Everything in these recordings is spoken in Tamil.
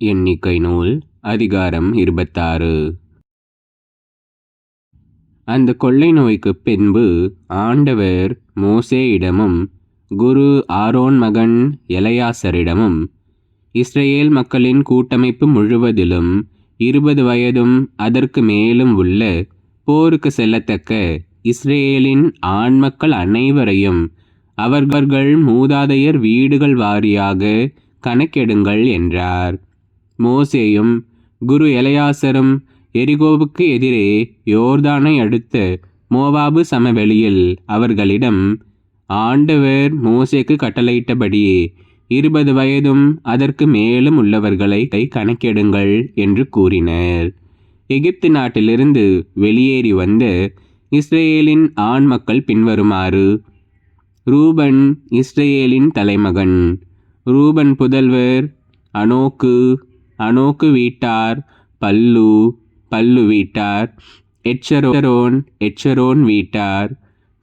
எண்ணிக்கை நூல் அதிகாரம் இருபத்தாறு. அந்த கொள்ளை நோய்க்கு பின்பு ஆண்டவர் மோசேயிடமும் குரு ஆரோன் மகன் எலையாசரிடமும் இஸ்ரேல் மக்களின் கூட்டமைப்பு முழுவதிலும் இருபது வயதும் அதற்கு மேலும் உள்ள போருக்கு செல்லத்தக்க இஸ்ரேலின் ஆண்மக்கள் அனைவரையும் அவர்கள் மூதாதையர் வீடுகள் வாரியாக கணக்கெடுங்கள் என்றார். மோசேயும் குரு எலையாசரும் எரிகோவுக்கு எதிரே யோர்தானை அடுத்த மோவாபு சமவெளியில் அவர்களிடம் ஆண்டவர் மோசேக்கு கட்டளையிட்டபடியே இருபது வயதும் அதற்கு மேலும் உள்ளவர்களை கணக்கெடுங்கள் என்று கூறினர். எகிப்து நாட்டிலிருந்து வெளியேறி வந்த இஸ்ரேலின் ஆண் மக்கள் பின்வருமாறு ரூபன் இஸ்ரேலின் தலைமகன். ரூபன் புதல்வர் அனோக்கு அனோக்கு வீட்டார் பல்லு பல்லு வீட்டார் எச்சரோன் எச்சரோன் வீட்டார்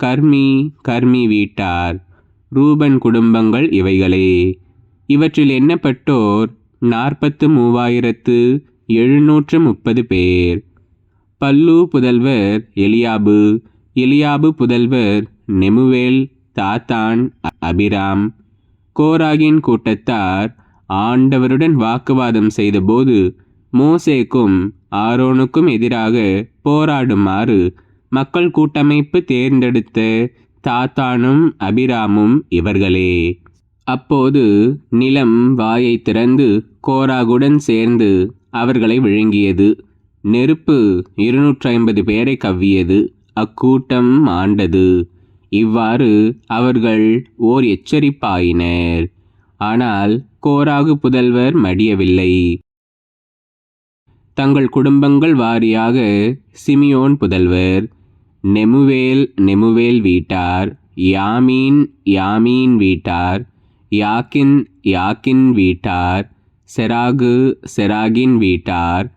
கர்மி கர்மி வீட்டார். ரூபன் குடும்பங்கள் இவைகளே. இவற்றில் எண்ணப்பட்டோர் நாற்பத்து மூவாயிரத்து எழுநூற்று முப்பது பேர். பல்லு புதல்வர் எலியாபு எலியாபு புதல்வர் நெமுவேல் தாத்தான் அபிராம். கோராகின் கூட்டத்தார் ஆண்டவருடன் வாக்குவாதம் செய்தபோது மோசேக்கும் ஆரோனுக்கும் எதிராக போராடுமாறு மக்கள் கூட்டமைப்பு தேர்ந்தெடுத்த தாத்தானும் அபிராமும் இவர்களே. அப்போது நிலம் வாயை திறந்து கோராகுடன் சேர்ந்து அவர்களை விழுங்கியது. நெருப்பு இருநூற்றி ஐம்பது பேரை கவ்வியது. அக்கூட்டம் ஆண்டது. இவ்வாறு அவர்கள் ஓர் எச்சரிப்பாயினர். ஆனால் கோராகு புதல்வர் மடியவில்லை. தங்கள் குடும்பங்கள் வாரியாக சிமியோன் புதல்வர் நெமுவேல் நெமுவேல் வீட்டார் யாமீன் யாமீன் வீட்டார் யாக்கின் யாக்கின் வீட்டார் செராகு செராகின் வீட்டார்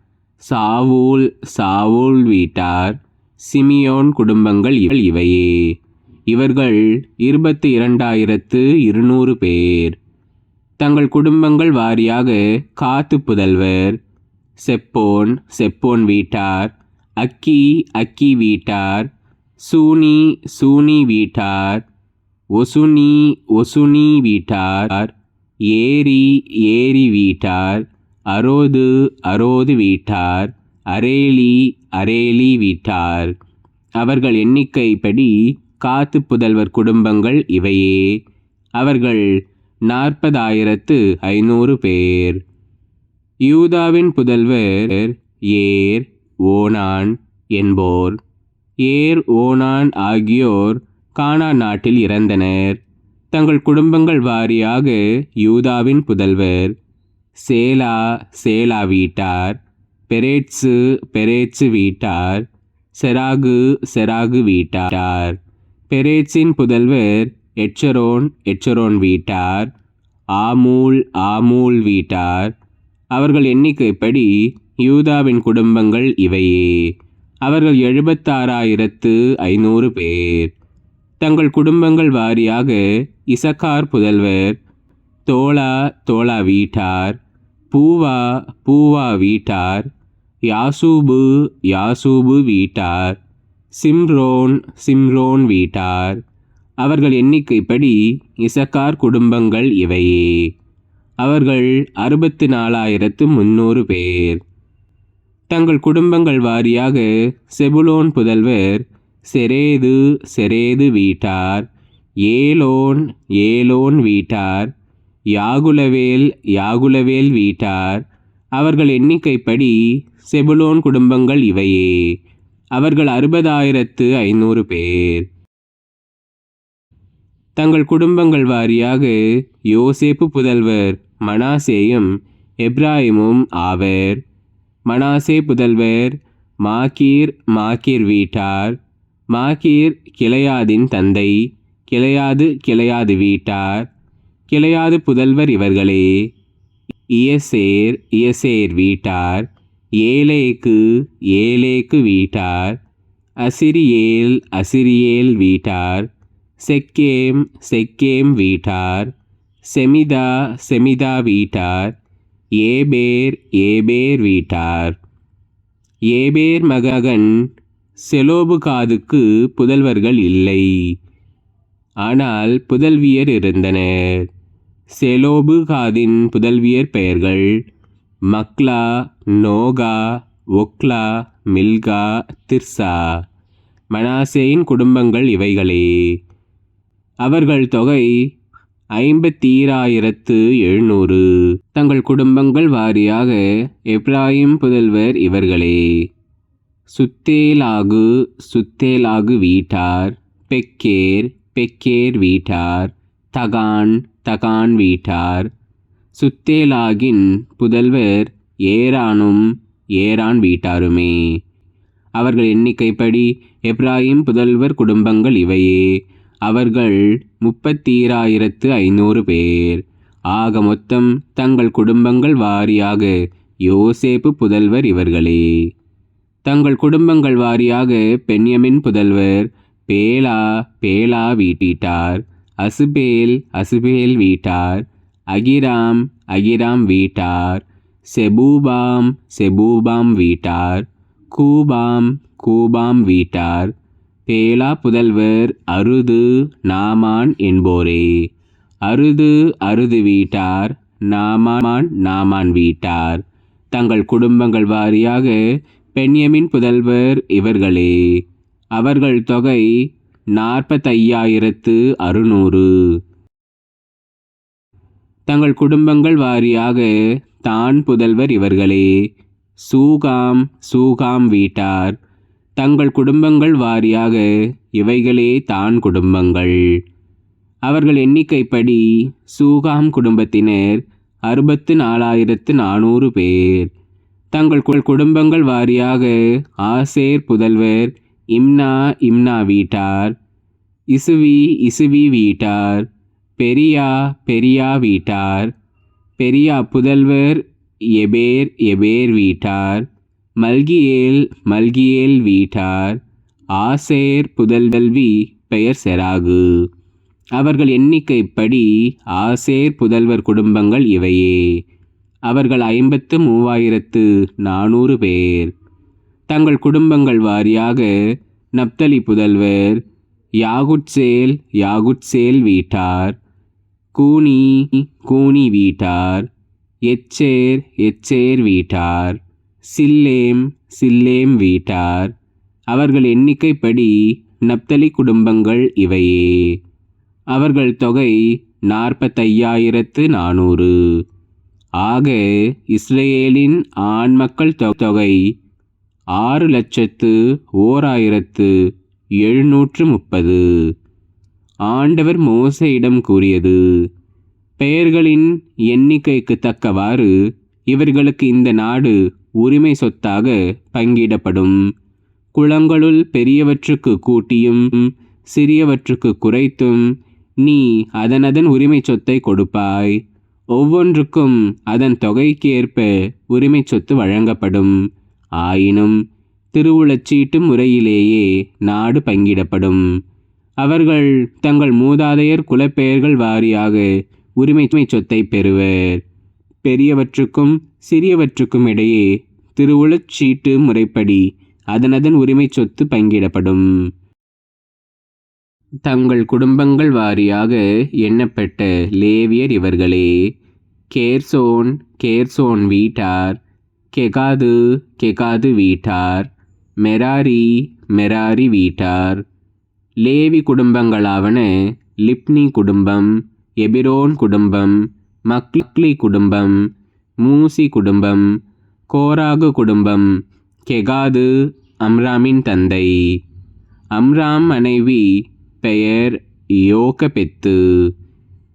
சாவூல் சாவூல் வீட்டார் சிமியோன் குடும்பங்கள் இவையே. இவர்கள் இருபத்தி இரண்டாயிரத்து இருநூறு பேர். தங்கள் குடும்பங்கள் வாரியாக காத்து புதல்வர். செப்போன் செப்போன் வீட்டார். அக்கி அக்கி வீட்டார். சூனி சூனி வீட்டார். ஒசுனி ஒசுனி வீட்டார். ஏரி ஏரி வீட்டார். அரோது அரோது வீட்டார். அரேலி அரேலி வீட்டார். அவர்கள் எண்ணிக்கைப்படி காத்து புதல்வர் குடும்பங்கள் இவையே. அவர்கள் நாற்பதாயிரத்து ஐநூறு பேர். யூதாவின் புதல்வர் ஏர் ஓனான் என்போர். ஏர் ஓனான் ஆகியோர் கானா நாட்டில் இறந்தனர். தங்கள் குடும்பங்கள் வாரியாக யூதாவின் புதல்வர் சேலா சேலா வீட்டார் பெரேட்ஸு பெரேட்ஸு வீட்டார் செராகு செராகு வீட்டார். பெரேட்ஸின் புதல்வர் எச்சரோன் எச்சரோன் வீட்டார் ஆமூல் ஆமூல் வீட்டார். அவர்கள் எண்ணிக்கைப்படி யூதாவின் குடும்பங்கள் இவையே. அவர்கள் எழுபத்தாறாயிரத்து ஐநூறு பேர். தங்கள் குடும்பங்கள் வாரியாக இசக்கார் புதல்வர் தோளா தோளா வீட்டார் பூவா பூவா வீட்டார் யாசூபு யாசூபு வீட்டார். சிம்ரோன் சிம்ரோன் வீட்டார். அவர்கள் எண்ணிக்கைப்படி இசக்கார் குடும்பங்கள் இவையே. அவர்கள் அறுபத்து நாலாயிரத்து முந்நூறு பேர். தங்கள் குடும்பங்கள் வாரியாக செபுலோன் புதல்வர் செரேது செரேது வீட்டார். ஏலோன் ஏலோன் வீட்டார். யாகுலவேல் யாகுலவேல் வீட்டார். அவர்கள் எண்ணிக்கைப்படி செபுலோன் குடும்பங்கள் இவையே. அவர்கள் அறுபதாயிரத்து ஐநூறு பேர். தங்கள் குடும்பங்கள் வாரியாக யோசேப்பு புதல்வர் மனாசேயும் எப்ராஹிமும் ஆவர். மனாசே புதல்வர் மாக்கீர் மாக்கீர் வீட்டார். மாக்கீர் கிளையாதின் தந்தை கிளையாது கிளையாது வீட்டார். கிளையாது புதல்வர் இவர்களே. இயசேர் இயசேர் வீட்டார். ஏலேக்கு ஏலேக்கு வீட்டார். அசிரியேல் அசிரியேல் வீட்டார். செக்கேம் செக்கேம் வீட்டார். செமிதா செமிதா வீட்டார். ஏபேர் ஏபேர் வீட்டார். ஏபேர் மகன் செலோபுகாதுக்கு புதல்வர்கள் இல்லை. ஆனால் புதல்வியர் இருந்தனர். செலோபுகாதின் புதல்வியர் பெயர்கள் மக்லா நோகா ஒக்லா மில்கா திர்சா. மனாசேயின் குடும்பங்கள் இவைகளே. அவர்கள் தொகை ஐம்பத்தீராயிரத்து எழுநூறு. தங்கள் குடும்பங்கள் வாரியாக எப்ராஹிம் புதல்வர் இவர்களே. சுத்தேலாகு சுத்தேலாகு வீட்டார். பெக்கேர் பெக்கேர் வீட்டார். தகான் தகான் வீட்டார். சுத்தேலாகின் புதல்வர் ஏரானும் ஏரான் வீட்டாருமே. அவர்கள் எண்ணிக்கைப்படி எப்ராஹிம் புதல்வர் குடும்பங்கள் இவையே. அவர்கள் முப்பத்தீராயிரத்து ஐநூறு பேர். ஆக மொத்தம் தங்கள் குடும்பங்கள் வாரியாக யோசேப்பு புதல்வர் இவர்களே. தங்கள் குடும்பங்கள் வாரியாக பென்யமின் புதல்வர் பேலா பேலா வீட்டிட்டார். அசுபேல் அசுபேல் வீட்டார். அகிராம் அகிராம் வீட்டார். செபூபாம் செபூபாம் வீட்டார். கூபாம் கூபாம் வீட்டார். பேலா புதல்வர் அருது நாமான் என்போரே. அருது அருது வீட்டார் நாமான் நாமான் வீட்டார். தங்கள் குடும்பங்கள் வாரியாக பெண்யமின் புதல்வர் இவர்களே. அவர்கள் தொகை நாற்பத்தையாயிரத்து அறுநூறு. தங்கள் குடும்பங்கள் வாரியாக தான் புதல்வர் இவர்களே. சூகாம் சூகாம் வீட்டார். தங்கள் குடும்பங்கள் வாரியாக இவைகளே தான் குடும்பங்கள். அவர்கள் எண்ணிக்கைப்படி சூகாம் குடும்பத்தினர் அறுபத்து நாலாயிரத்து நானூறு பேர். தங்கள் குடும்பங்கள் வாரியாக ஆசேர் புதல்வர் இம்னா இம்னா வீட்டார். இசுவி இசுவி வீட்டார். பெரியா பெரியா வீட்டார். பெரியா புதல்வர் எபேர் எபேர் வீட்டார். மல்கியேல் மல்கியேல் வீட்டார். ஆசேர் புதல்வல்வி பெயர் செராகு. அவர்கள் எண்ணிக்கைப்படி ஆசேர் புதல்வர் குடும்பங்கள் இவையே. அவர்கள் ஐம்பத்து மூவாயிரத்து நானூறு பேர். தங்கள் குடும்பங்கள் வாரியாக நப்தலி புதல்வர் யாகுட்சேல் யாகுட்சேல் வீட்டார். கூனி கூனி வீட்டார். எச்சேர் எச்சேர் வீட்டார். சில்லேம் சில்லேம் வீட்டார். அவர்கள் எண்ணிக்கைப்படி நப்தலி குடும்பங்கள் இவையே. அவர்கள் தொகை நாற்பத்தையாயிரத்து நானூறு. ஆக இஸ்ரேலின் ஆண் மக்கள் தொ- தொகை ஆறு லட்சத்து ஓர் ஆயிரத்து எழுநூற்று முப்பது. ஆண்டவர் மோசையிடம் கூறியது. பெயர்களின் எண்ணிக்கைக்கு தக்கவாறு இவர்களுக்கு இந்த நாடு உரிமை சொத்தாக பங்கிடப்படும். குளங்களுள் பெரியவற்றுக்கு கூட்டியும் சிறியவற்றுக்கு குறைத்தும் நீ அதனதன் உரிமை சொத்தை கொடுப்பாய். ஒவ்வொன்றுக்கும் அதன் தொகைக்கேற்ப உரிமை சொத்து வழங்கப்படும். ஆயினும் திருவுளச்சீட்டு முறையிலேயே நாடு பங்கிடப்படும். அவர்கள் தங்கள் மூதாதையர் குலப்பெயர்கள் வாரியாக உரிமை சொத்தை பெறுவர். பெரியவற்றுக்கும் சிறியவற்றுக்கும் இடையே திருவுளச்சீட்டு முறைப்படி அதனதன் உரிமை சொத்து பங்கிடப்படும். தங்கள் குடும்பங்கள் வாரியாக எண்ணப்பட்ட லேவியர் இவர்களே கேர்சோன் கேர்சோன் வீட்டார் கெகாது கெகாது வீட்டார் மெராரி மெராரி வீட்டார். லேவி குடும்பங்களாவன லிப்னி குடும்பம் எபிரோன் குடும்பம் மக்லி குடும்பம் மூசி குடும்பம் கோராகு குடும்பம் கெகாது அம்ராமின் தந்தை. அம்ராம் மனைவி பெயர் யோகபெத்து.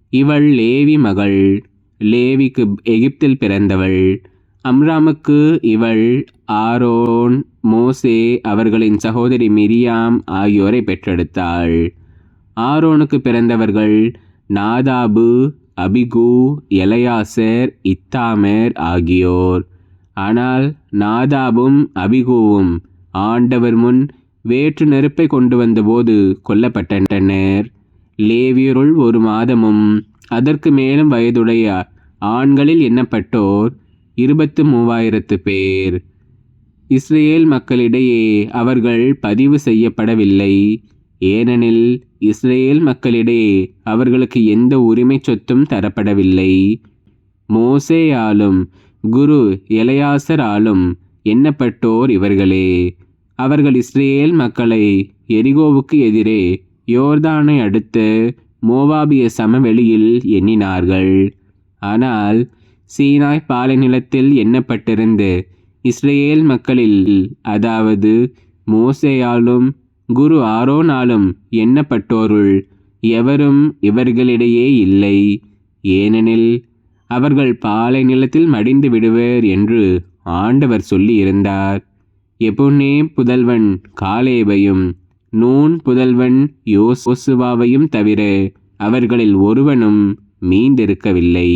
இவள் லேவி மகள் லேவிக்கு எகிப்தில் பிறந்தவள். அம்ராமுக்கு இவள் ஆரோன் மோசே அவர்களின் சகோதரி மிரியாம் ஆகியோரை பெற்றெடுத்தாள். ஆரோனுக்கு பிறந்தவர்கள் நாதாபு அபிகு எலையாசர் இத்தாமர் ஆகியோர். ஆனால் நாதாபும் அபிகுவும் ஆண்டவர் முன் வேற்று நெருப்பை கொண்டு வந்தபோது கொல்லப்பட்டனர். லேவியருள் ஒரு மாதமும் அதற்கு மேலும் வயதுடைய ஆண்களில் எண்ணப்பட்டோர் இருபத்து மூவாயிரத்து பேர். இஸ்ரேல் மக்களிடையே அவர்கள் பதிவு செய்யப்படவில்லை. ஏனெனில் இஸ்ரேல் மக்களிடையே அவர்களுக்கு எந்த உரிமை சொத்தும் தரப்படவில்லை. மோசேயாலும் குரு எலையாசராலும் எண்ணப்பட்டோர் இவர்களே. அவர்கள் இஸ்ரேல் மக்களை எரிகோவுக்கு எதிரே யோர்தானை அடுத்து மோவாபிய சமவெளியில் எண்ணினார்கள். ஆனால் சீனாய் பாலைநிலத்தில் எண்ணப்பட்டிருந்த இஸ்ரேல் மக்களில் அதாவது மோசேயாலும் குரு ஆரோனாலும் எண்ணப்பட்டோருள் எவரும் இவர்களிடையே இல்லை. ஏனெனில் அவர்கள் பாலை நிலத்தில் மடிந்து விடுவர் என்று ஆண்டவர் சொல்லியிருந்தார். எபுன்னே புதல்வன் காலேபையும் நூன் புதல்வன் யோசுவாவையும் தவிர அவர்களில் ஒருவனும் மீந்திருக்கவில்லை